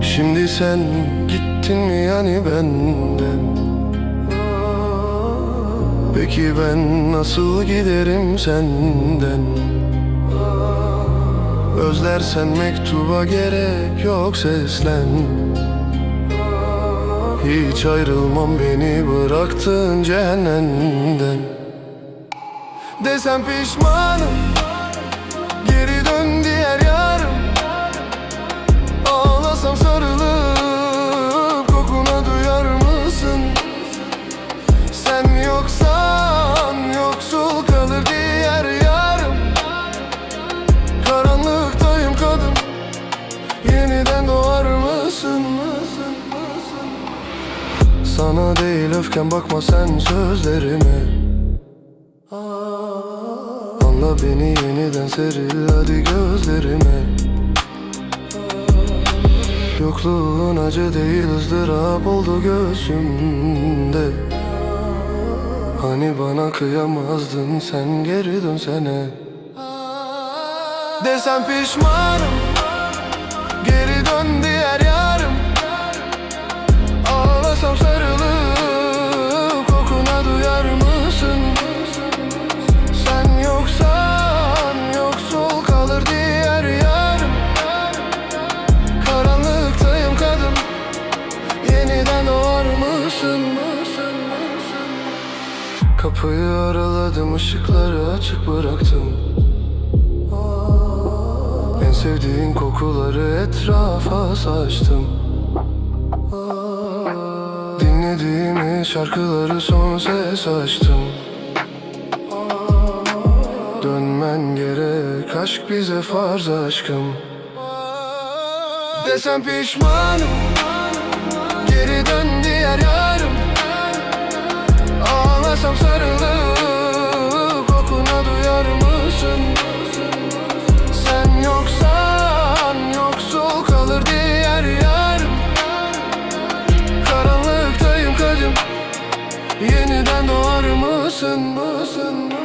Şimdi sen gittin mi yani benden? Peki ben nasıl giderim senden? Özlersen mektuba gerek yok seslen Hiç ayrılmam beni bıraktın cehennemden Desem pişmanım Geri dön diğer yarım Ağlasam sarılıp kokuna duyar mısın? Sen yoksan yoksul kalır diğer yarım Karanlıktayım kadın Yeniden doğar mısın? Sana değil öfken bakma sen sözlerime. Anla beni yeniden seril hadi gözlerime. Yokluğun acı değil ızdırap oldu göğsümde. Hani bana kıyamazdın sen geri dönsene. Desem pişmanım Kapıyı araladım ışıkları açık bıraktım. En sevdiğin kokuları etrafa saçtım. Dinlediğimiz şarkıları son ses açtım. Dönmen gerek aşk bize farz aşkım. Desem pişmanım mısın mısın mısın